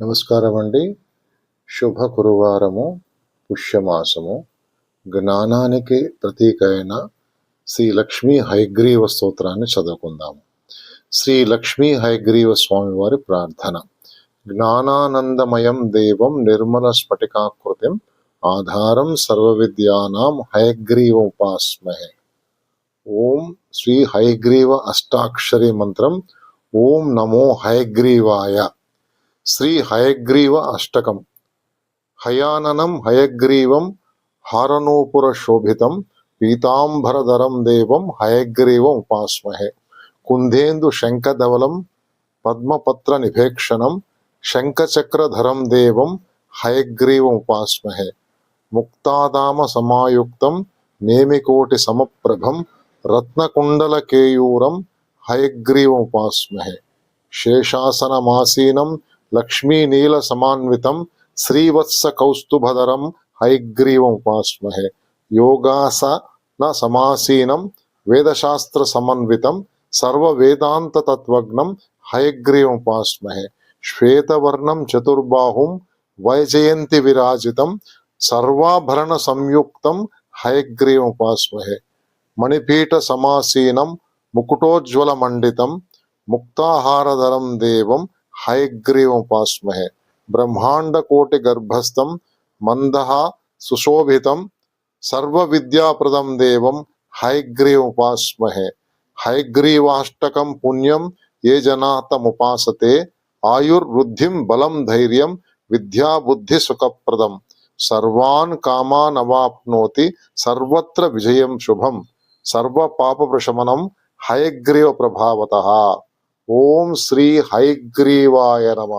నమస్కారం అండి శుభ గురువారము పుష్యమాసము జ్ఞానానికి ప్రతీక అయిన శ్రీ లక్ష్మీ హయగ్రీవ స్తోత్రాన్ని చదువుకుందాము శ్రీ లక్ష్మీ హయగ్రీవ స్వామి వారి ప్రార్థన జ్ఞానానందమయం దేవం నిర్మల స్ఫటికాకృతిం ఆధారం సర్వ విద్యానాం హయగ్రీవ ఉపాస్మహే ఓం శ్రీ హయగ్రీవ అష్టాక్షరి మంత్రం ఓం నమో హయగ్రీవాయ శ్రీ హయగ్రీవ అష్టకం. హయాననం హయగ్రీవం హారనూపుర శోభితం పీతాంబరధరం దేవం హయగ్రీవం ఉపాస్మహే. కుందేందు శంఖధవలం పద్మపత్ర నిభేక్షణం శంఖచక్రధరం దేవం హయగ్రీవం ఉపాస్మహే. ముక్తాదామ సమాయుక్తం నేమికోటి సమప్రభం రత్నకుండలకేయూరం హయగ్రీవం ఉపాస్మహే. శేషాసనమాసీనం లక్ష్మీనీల సమాన్వితం శ్రీవత్స కౌస్తుభధరం హైగ్రీవం ఉపాస్మహే. యోగాసన సమాసీనం వేదశాస్త్ర సమన్వితం సర్వ వేదాంత తత్వజ్ఞం హయగ్రీవం ఉపాస్మహే. శ్వేతవర్ణం చతుర్బాహుం వైజయంతి విరాజితం సర్వాభరణ సంయుక్తం హయగ్రీవం ఉపాస్మహే. మణిపీఠ సమాసీనం ముకుటోజ్వల మండితం ముక్తాహారధరం దేవం हयग्रीवमुपास्महे ब्रह्माण्डकोटि गर्भस्थं मन्दः सुशोभितं सर्वविद्याप्रदं हयग्रीव हयग्रीवमुपास्महे हयग्रीवाष्टकं पुण्यम ये जनाः तमुपासते आयुर्वृद्धिं बलं धैर्यं विद्याबुद्धिसुखप्रदम् सर्वान् कामान् अवाप्नोति सर्वत्र विजयं शुभं। सर्वपापप्रशमनं हयग्रीवप्रभावतः। ఓం శ్రీ హయగ్రీవాయ నమ.